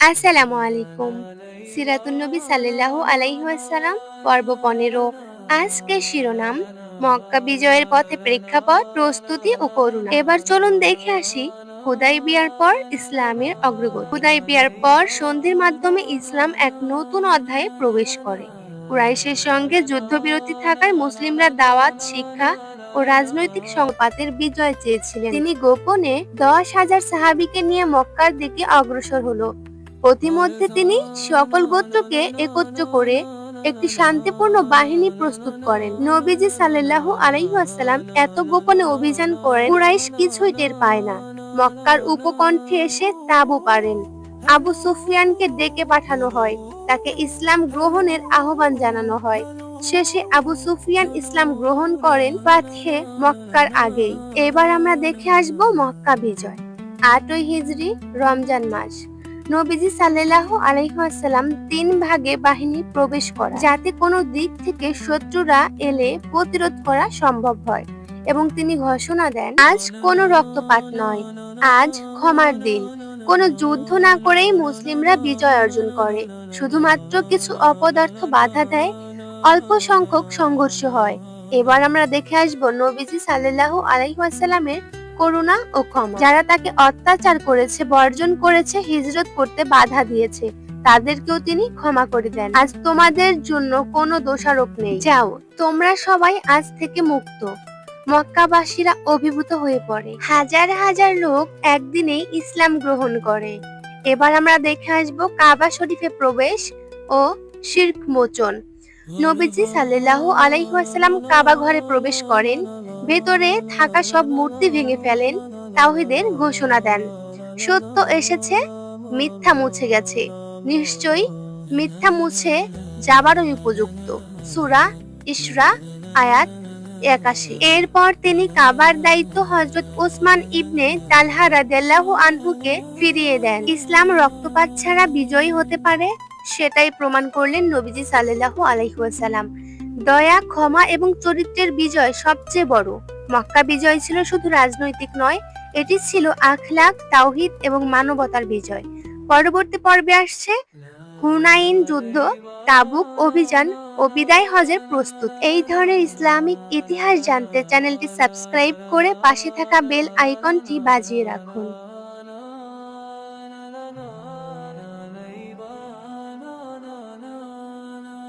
আসসালামু আলাইকুম। সিরাতুন নবী সাল্লাল্লাহু আলাইহি ওয়াসাল্লাম, পর্ব পনেরো। আজকে শিরোনাম, মক্কা বিজয়ের পথে প্রেক্ষাপট, প্রস্তুতি ও করুণা। এবার চলুন দেখে আসি হুদাই বিয়ার পর ইসলামের অগ্রগতি। হুদাই বিয়ার পর সন্ধির মাধ্যমে ইসলাম এক নতুন অধ্যায়ে প্রবেশ করে। কুরাইশের সঙ্গে যুদ্ধবিরতি থাকায় মুসলিমরা দাওয়াত, শিক্ষা ও রাজনৈতিক সংপাতের বিজয় চেয়েছিলেন। তিনি গোপনে দশ হাজার সাহাবিকে নিয়ে মক্কার দিকে অগ্রসর হলো। পথিমধ্যে তিনি সকল গোত্রকে একত্র করে একটি শান্তিপূর্ণ বাহিনী প্রস্তুত করেন। নবীজি সাল্লাল্লাহু আলাইহি ওয়াসাল্লাম এত গোপনে অভিযান করেন, কুরাইশ কিছুই টের পায় না। মক্কার উপকণ্ঠে এসে তাবু পারেন আবু সুফিয়ানকে ডেকে পাঠানো হয়, তাকে ইসলাম গ্রহণের আহ্বান জানানো হয়। শেষে আবু সুফিয়ান ইসলাম গ্রহণ করেন পাথে মক্কার আগেই। এবার আমরা দেখে আসব মক্কা বিজয়। আটই হিজরি রমজান মাস। নবীজি সাল্লাল্লাহু আলাইহি ওয়াসাল্লাম তিন ভাগে বাহিনী প্রবেশ করা, যাতে কোনো দিক থেকে শত্রুরা এলে প্রতিরোধ করা সম্ভব হয় এবং তিনি ঘোষণা দেন, আজ কোনো রক্তপাত নয়, আজ ক্ষমার দিন। কোনো যুদ্ধ না করেই মুসলিমরা বিজয় অর্জন করে। শুধুমাত্র কিছু অপদার্থ বাধা দেয়, অল্প সংখ্যক সংঘর্ষ হয়। এবার আমরা দেখে আসব নবীজি সাল্লাল্লাহু আলাইহি ওয়াসাল্লামের করুণা ও ক্ষমা। যারা তাকে অত্যাচার করেছে বর্জন করেছে, হিজরত করতে বাধা দিয়েছে, তাদেরকেও তিনি ক্ষমা করে দেন। আজ তোমাদের জন্য কোনো দোষারোপ নেই। যাও, তোমরা সবাই আজ থেকে মুক্ত। মক্কাবাসীরা অভিভূত হয়ে পড়ে। হাজার হাজার লোক একদিনে ইসলাম গ্রহণ করে। এবার আমরা দেখে আসব কাবা শরীফে প্রবেশ ও শির্ক মোচন। নবীজি সাল্লাল্লাহু আলাইহি ওয়াসাল্লাম কাবা ঘরে প্রবেশ করেন। ভেতরে থাকা সব মূর্তি ভেঙে ফেলেন, তাওহিদের ঘোষণা দেন। সত্য এসেছে, মিথ্যা মুছে গেছে। নিশ্চয়ই মিথ্যা মুছে যাবারই উপযুক্ত। সুরা ইসরা, আয়াত একাশি। এরপর তিনি কাবার দায়িত্ব হজরত ওসমান ইবনে তালহা রাদিয়াল্লাহু আনহুকে ফিরিয়ে দেন। ইসলাম রক্তপাত ছাড়া বিজয়ী হতে পারে, সেটাই প্রমাণ করলেন নবীজি সাল্লাল্লাহু আলাইহি ওয়াসাল্লাম। দয়া, ক্ষমা এবং চরিত্রের বিজয় সবচেয়ে বড়। মক্কা বিজয় ছিল শুধু রাজনৈতিক নয়, এটি ছিল আখলাক তাওহিদ এবং মানবতার বিজয়। পরবর্তী পর্বে আসছে হুনাইন যুদ্ধ, তাবুক অভিযান ও বিদায় হজের প্রস্তুত। এই ধরনের ইসলামিক ইতিহাস জানতে চ্যানেলটি সাবস্ক্রাইব করে পাশে থাকা বেল আইকনটি বাজিয়ে রাখুন।